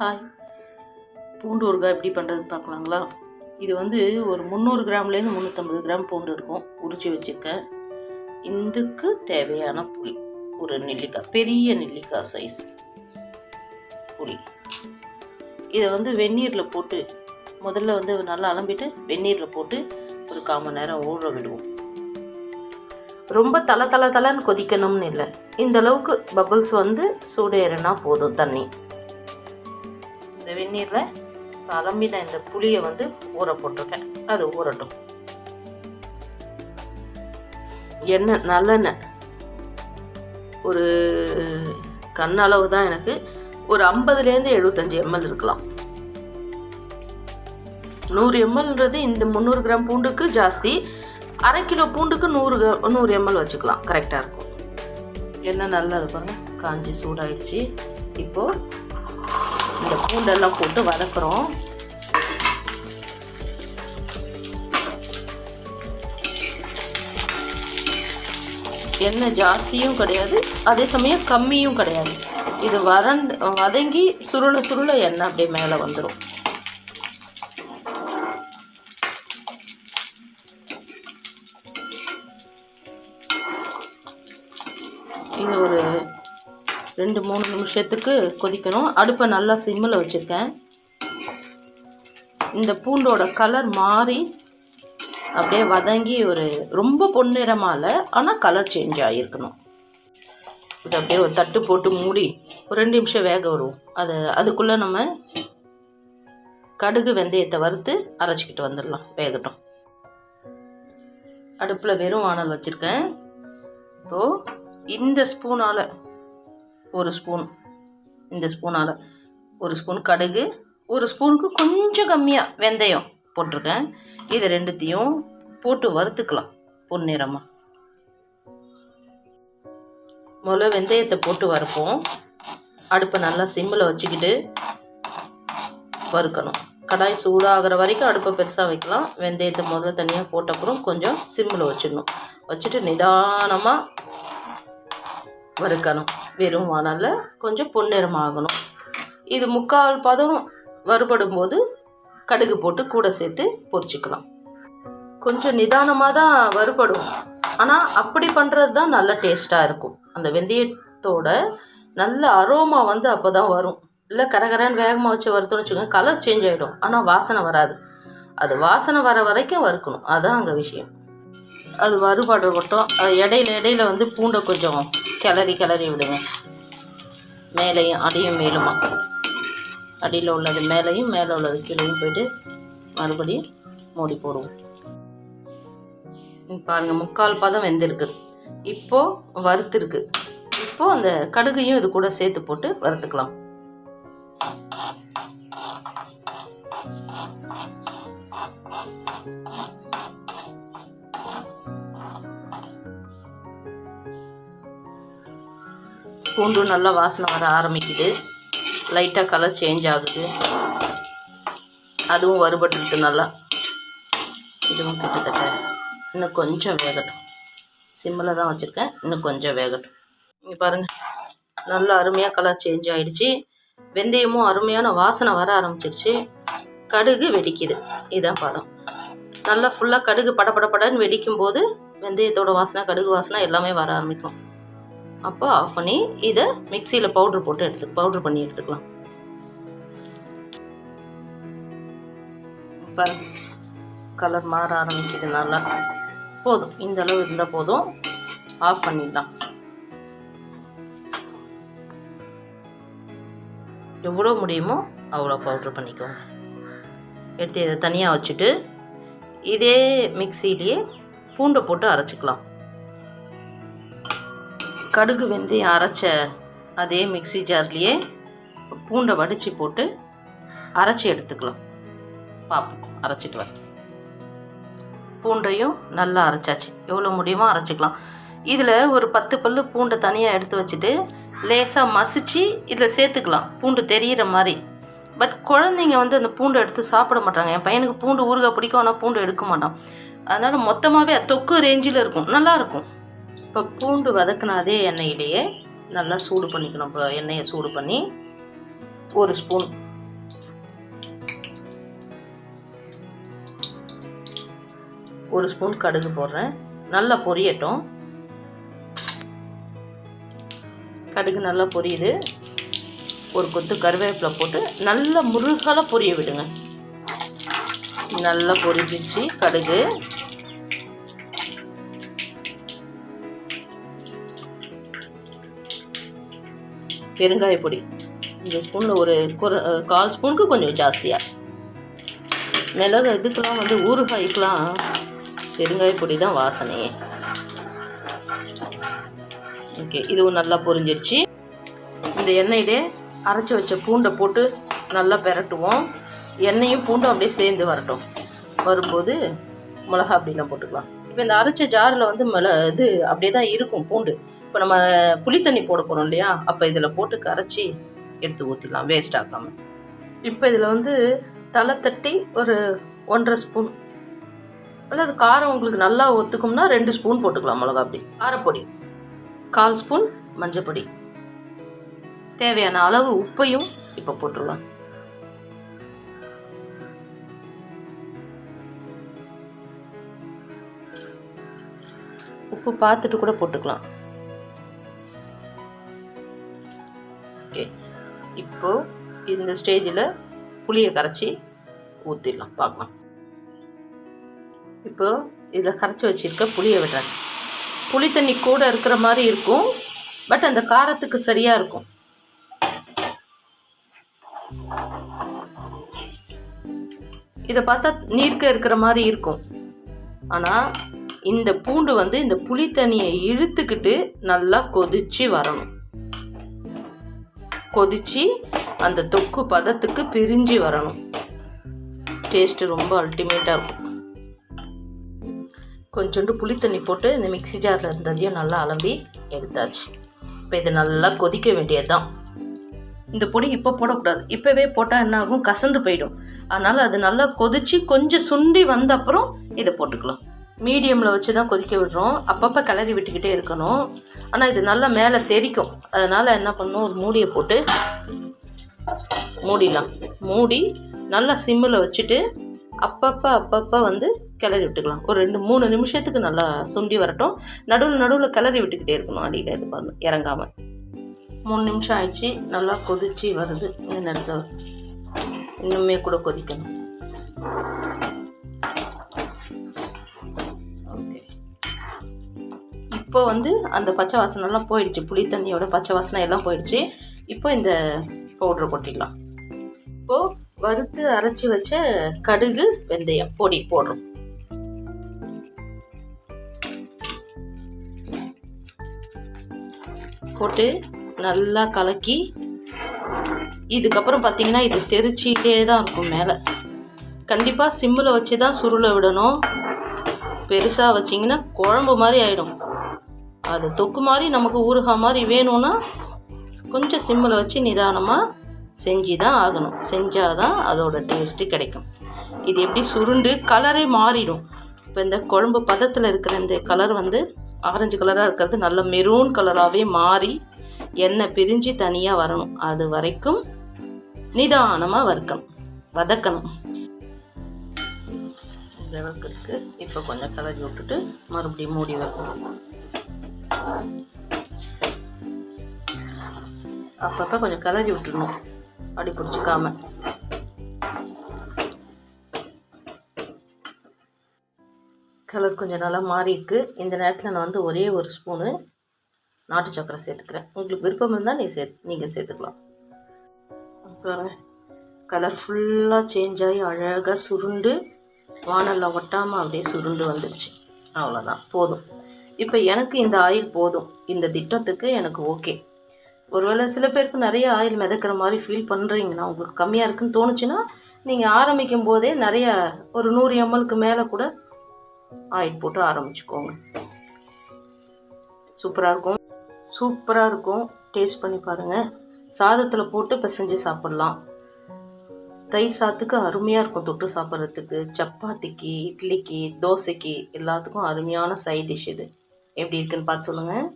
Hi. பூண்டு ஊறுகாய் எப்படி பண்ணுறதுன்னு பார்க்கலாங்களா? இது வந்து ஒரு முந்நூறு கிராம்லேருந்து முந்நூற்றம்பது கிராம் பூண்டு இருக்கும். உரிச்சு வச்சுருக்கேன். இந்துக்கு தேவையான புளி. ஒரு நெல்லிக்காய் பெரிய நெல்லிக்காய் சைஸ் புளி. இதை வந்து வெந்நீரில் போட்டு முதல்ல வந்து நல்லா அலம்பிட்டு வெந்நீரில் போட்டு ஒரு கால் மணி நேரம் ஊற விடுவோம். ரொம்ப தலை தலை தலைன்னு கொதிக்கணும்னு இல்லை. இந்த அளவுக்கு பபிள்ஸ் வந்து சூடேறினா போதும் தண்ணி. வெந்நீரில் அலம்பின இந்த புளியை வந்து ஊற போட்டிருக்கேன். அது ஊறட்டும். எண்ணெய் நல்லெண்ணெய். ஒரு கண்ணளவு தான் எனக்கு. ஒரு ஐம்பதுலேருந்து எழுபத்தஞ்சி எம்எல் இருக்கலாம். நூறு எம்எல்ன்றது இந்த முந்நூறு கிராம் பூண்டுக்கு ஜாஸ்தி. அரை கிலோ பூண்டுக்கு நூறு நூறு எம்எல் வச்சுக்கலாம். கரெக்டாக இருக்கும். எண்ணெய் நல்லா இருக்கும் காஞ்சி சூடாயிடுச்சு. இப்போது இந்த பூண்டெல்லாம் போட்டு வதக்குறோம். எண்ணெய் ஜாஸ்தியும் கிடையாது அதே சமயம் கம்மியும் கிடையாது. இது வறண்டு வதங்கி சுருள சுருள எண்ணெய் அப்படியே மேலே வந்துடும் இது ஒரு ரெண்டு மூணு நிமிஷத்துக்கு கொதிக்கணும். அடுப்பை நல்லா சிம்மில் வச்சுருக்கேன். இந்த பூண்டோட கலர் மாறி அப்படியே வதங்கி ஒரு ரொம்ப பொன்னிறமாக இல்லை ஆனால் கலர் சேஞ்ச் ஆகிருக்கணும் இது அப்படியே ஒரு தட்டு போட்டு மூடி ஒரு ரெண்டு நிமிஷம் வேக வரும் அது அதுக்குள்ளே நம்ம கடுகு வெந்தயத்தை வறுத்து அரைச்சிக்கிட்டு வந்துடலாம். வேகட்டும். அடுப்பில் வெறும் வானல் வச்சுருக்கேன். இப்போது இந்த ஸ்பூனால் ஒரு ஸ்பூன். இந்த ஸ்பூனால் ஒரு ஸ்பூன் கடுகு ஒரு ஸ்பூனுக்கு கொஞ்சம் கம்மியாக வெந்தயம் போட்டிருக்கேன். இது ரெண்டுத்தையும் போட்டு வறுத்துக்கலாம் பொன்னிறமாக முதல்ல வெந்தயத்தை போட்டு வறுப்போம். அடுப்பை நல்லா சிம்மில் வச்சுக்கிட்டு வறுக்கணும். கடாய் சூடாகிற வரைக்கும் அடுப்பை பெருசாக வைக்கலாம். வெந்தயத்தை முதல்ல தனியாக போட்ட அப்புறம் கொஞ்சம் சிம்மில் வச்சிடணும். வச்சுட்டு நிதானமாக வறுக்கணும். வெறும் வானலில் கொஞ்சம் பொன்னிறமாகணும். இது முக்கால் பதம் வறுபடும் போது கடுகு போட்டு கூட சேர்த்து பொரிச்சுக்கலாம் கொஞ்சம் நிதானமாக தான் வறுபடும். ஆனால் அப்படி பண்ணுறது தான் நல்ல டேஸ்ட்டாக இருக்கும். அந்த வெந்தயத்தோட நல்ல அரோமா வந்து அப்போ தான் வரும். இல்லை கரகரன்னு வேகமாக வச்சு வறுத்தோம்னு வச்சுக்கோங்க கலர் சேஞ்ச் ஆகிடும் ஆனால் வாசனை வராது. அது வாசனை வர வரைக்கும் வறுக்கணும். அதுதான் அங்கே விஷயம். அது வறுபாடு மட்டும் அது இடையில இடையில வந்து பூண்டை கொஞ்சம் கிளறி கிளறி விடுங்க மேலேயும் அடியும் மேலுமா? அடியில் உள்ளது மேலேயும் மேலே உள்ளது கீழேயும் போயிட்டு மறுபடியும் மூடி போடுவோம். பாருங்கள் பாருங்க முக்கால் பதம் வெந்திருக்கு. இப்போது வறுத்துருக்கு இப்போது அந்த கடுகையும் இது கூட சேர்த்து போட்டு வறுத்துக்கலாம். பூண்டும் நல்லா வாசனை வர ஆரம்பிக்குது. லைட்டாக கலர் சேஞ்ச் ஆகுது. அதுவும் வறுபட்டுருக்கு நல்லா. இதுவும் கிட்டத்தட்ட இன்னும் கொஞ்சம் வேகட்டும். சிம்மில் தான் வச்சுருக்கேன். இன்னும் கொஞ்சம் வேகட்டும். இங்கே பாருங்கள் நல்லா அருமையாக கலர் சேஞ்ச் ஆகிடுச்சி வெந்தயமும் அருமையான வாசனை வர ஆரம்பிச்சிருச்சு. கடுகு வெடிக்குது. இதான் பதம். நல்லா ஃபுல்லாக கடுகு படபடபடன்னு வெடிக்கும் போது வெந்தயத்தோட வாசனை கடுகு வாசனை எல்லாமே வர ஆரம்பிக்கும். அப்போ ஆஃப் பண்ணி இதை மிக்சியில் பவுட்ரு போட்டு எடுத்து பவுட்ரு பண்ணி எடுத்துக்கலாம். பாருங்க கலர் மாற ஆரம்பிக்குது நல்லா. போதும் இந்த அளவு இருந்தால் போதும். ஆஃப் பண்ணிடலாம். எவ்வளோ முடியுமோ அவ்வளோ பவுட்ரு பண்ணிக்கோங்க. எடுத்து இதை தனியாக வச்சுட்டு இதே மிக்சிலேயே பூண்டை போட்டு அரைச்சிக்கலாம். கடுகு வெந்தயம் அரைச்ச அதே மிக்ஸி ஜார்லேயே பூண்டை வடித்து போட்டு அரைச்சி எடுத்துக்கலாம். பார்ப்போம் அரைச்சிட்டு வர பூண்டையும் நல்லா அரைச்சாச்சு. எவ்வளோ முடியுமோ அரைச்சிக்கலாம். இதில் ஒரு பத்து பல்லு பூண்டை தனியாக எடுத்து வச்சுட்டு லேசாக மசிச்சு இதில் சேர்த்துக்கலாம். பூண்டு தெரியிற மாதிரி. பட் குழந்தைங்க வந்து அந்த பூண்டை எடுத்து சாப்பிட மாட்டாங்க. என் பையனுக்கு பூண்டு ஊறுகாய் பிடிக்கும் ஆனால் பூண்டு எடுக்க மாட்டான். அதனால் மொத்தமாகவே தொக்கு ரேஞ்சில் இருக்கும். நல்லாயிருக்கும் இப்போ பூண்டு வதக்கினாதே எண்ணெயிலேயே நல்லா சூடு பண்ணிக்கணும். இப்போ எண்ணெயை சூடு பண்ணி ஒரு ஸ்பூன் ஒரு ஸ்பூன் கடுகு போடுறேன். நல்லா பொரியட்டும். கடுகு நல்லா பொரியுது. ஒரு கொத்து கருவேப்பிலை போட்டு நல்லா முருகலாக பொரிய விடுங்க. நல்லா பொரிச்சிச்சு கடுகு. பெருங்காய பொடி. இந்த ஸ்பூனில் ஒரு கால் ஸ்பூனுக்கு கொஞ்சம் ஜாஸ்தியாக மிளகு இதுக்கெல்லாம் வந்து ஊறுகாய்க்கெலாம் பெருங்காய பொடி தான் வாசனையே. ஓகே இதுவும் நல்லா பொரிஞ்சிடுச்சு இந்த எண்ணெயிலே அரைச்சி வச்ச பூண்டை போட்டு நல்லா பெரட்டுவோம். எண்ணெயும் பூண்டும் அப்படியே சேர்ந்து வரட்டும். வரும்போது மிளகா அப்படிலாம் போட்டுக்கலாம். இப்போ இந்த அரைச்ச ஜாரில் வந்து மிள இது அப்படியே தான் இருக்கும் பூண்டு. இப்போ நம்ம புளி தண்ணி போட போகிறோம் இல்லையா? அப்போ இதில் போட்டு கரைச்சி எடுத்து ஊற்றிடலாம் வேஸ்ட் ஆக்காமல் இப்போ இதில் வந்து தலை தட்டி ஒரு ஒன்றரை ஸ்பூன். அல்லது காரம் உங்களுக்கு நல்லா ஒத்துக்கும்னா ரெண்டு ஸ்பூன் போட்டுக்கலாம் மிளகா அப்படி காரப்பொடி. கால் ஸ்பூன் மஞ்சப்பொடி. தேவையான அளவு உப்பையும் இப்போ போட்டுடலாம். உப்பு பார்த்துட்டு கூட போட்டுக்கலாம். இப்போது இந்த ஸ்டேஜில் புளியை கரைச்சி ஊற்றிடலாம் பார்க்கலாம். இப்போ இதில் கரைச்சி வச்சிருக்க புளியை விடுறேன். புளி தண்ணி கூட இருக்கிற மாதிரி இருக்கும் பட் அந்த காரத்துக்கு சரியாக இருக்கும். இதை பார்த்தா நீர்க்க இருக்கிற மாதிரி இருக்கும். ஆனால் இந்த பூண்டு வந்து இந்த புளி தண்ணியை இழுத்துக்கிட்டு நல்லா கொதிச்சு வரணும். கொதித்து அந்த தொக்கு பதத்துக்கு பிரிஞ்சு வரணும். டேஸ்ட்டு ரொம்ப அல்டிமேட்டாக இருக்கும். கொஞ்சோண்டு புளி தண்ணி போட்டு இந்த மிக்ஸி ஜாரில் இருந்ததையும் நல்லா அலம்பி எடுத்தாச்சு. இப்போ இதை நல்லா கொதிக்க வேண்டியது தான் இந்த பொடி இப்போ போடக்கூடாது. இப்போவே போட்டால் என்ன ஆகும்? கசந்து போயிடும். அதனால் அது நல்லா கொதித்து கொஞ்சம் சுண்டி வந்த அப்புறம் இதை போட்டுக்கலாம். மீடியமில் வச்சு தான் கொதிக்க விடுறோம். அப்பப்போ கிளறி விட்டுக்கிட்டே இருக்கணும். ஆனால் இது நல்லா மேலே தெறிக்கும் அதனால் என்ன பண்ணணும் ஒரு மூடியை போட்டு மூடிடலாம். மூடி நல்லா சிம்மில் வச்சுட்டு அப்பப்போ அப்பப்போ வந்து கிளறி விட்டுக்கலாம். ஒரு ரெண்டு மூணு நிமிஷத்துக்கு நல்லா சுண்டி வரட்டும். நடுவில் நடுவில் கிளறி விட்டுக்கிட்டே இருக்கணும். அடியில் இது பண்ணு இறங்காமல் மூணு நிமிஷம் ஆயிடுச்சு. நல்லா கொதிச்சு வருது. இந்த நேரத்தில் இன்னுமே கூட கொதிக்கணும். இப்போ வந்து அந்த பச்சை வாசனைலாம் போயிடுச்சு. புளி தண்ணியோட பச்சை வாசனை எல்லாம் போயிடுச்சு. இப்போ இந்த பவுட்ரு கொட்டிடலாம் இப்போது வறுத்து அரைச்சி வச்ச கடுகு வெந்தயம் பொடி போடுறோம் போட்டு நல்லா கலக்கி இதுக்கப்புறம் பார்த்தீங்கன்னா இது தெரிச்சிக்கிட்டே தான் இருக்கும் மேலே. கண்டிப்பாக சிம்மில் வச்சு தான் சுருளை விடணும். பெருசாக வச்சிங்கன்னா குழம்பு மாதிரி ஆகிடும் அது தொக்கு மாதிரி நமக்கு ஊறுகாய் மாதிரி வேணும்னா கொஞ்சம் சிம்மில் வச்சு நிதானமாக செஞ்சு தான் ஆகணும். செஞ்சால் தான் அதோட டேஸ்ட்டு கிடைக்கும். இது எப்படி சுருண்டு கலரே மாறிடும். இப்போ இந்த குழம்பு பதத்தில் இருக்கிற இந்த கலர் வந்து ஆரஞ்சு கலராக இருக்கிறது நல்ல மெரூன் கலராகவே மாறி எண்ணெய் பிரிஞ்சு தனியாக வரணும். அது வரைக்கும் நிதானமாக வறுக்கணும். வதக்கணும். இந்த அளவுக்கு இருக்குது இப்போ கொஞ்சம் கலரி விட்டுட்டு மறுபடியும் மூடி வைக்கணும். அப்பப்போ கொஞ்சம் கலரி விட்டுருணும் அடி பிடிச்சிக்காம. கலர் கொஞ்சம் நல்லா மாறி இருக்கு இந்த நேரத்தில் நான் வந்து ஒரே ஒரு ஸ்பூனு நாட்டு சக்கரை சேர்த்துக்கிறேன். உங்களுக்கு விருப்பம் இருந்தால் நீ சே நீங்கள் சேர்த்துக்கலாம். அப்புறம் கலர் ஃபுல்லாக சேஞ்ச் ஆகி அழகாக சுருண்டு வானலில் ஒட்டாமல் அப்படியே சுருண்டு வந்துடுச்சு அவ்வளோதான் போதும். இப்போ எனக்கு இந்த ஆயில் போதும். இந்த திட்டத்துக்கு எனக்கு ஓகே. ஒருவேளை சில பேருக்கு நிறைய ஆயில் மிதக்கிற மாதிரி ஃபீல் பண்ணுறீங்கன்னா உங்களுக்கு கம்மியாக இருக்குன்னு தோணுச்சுன்னா நீங்கள் ஆரம்பிக்கும் போதே நிறைய ஒரு நூறு எம்எல்க்கு மேலே கூட ஆயில் போட்டு ஆரம்பிச்சுக்கோங்க. சூப்பராக இருக்கும். சூப்பராக இருக்கும். டேஸ்ட் பண்ணி பாருங்கள் சாதத்தில் போட்டு பிசைஞ்சு சாப்பிட்லாம். தயிர் சாத்துக்கு அருமையாக இருக்கும் தொட்டு சாப்பிட்றதுக்கு. சப்பாத்திக்கு இட்லிக்கு தோசைக்கு எல்லாத்துக்கும் அருமையான சைட் டிஷ் இது. எப்படி இருக்குன்னு பார்த்து சொல்லுங்கள்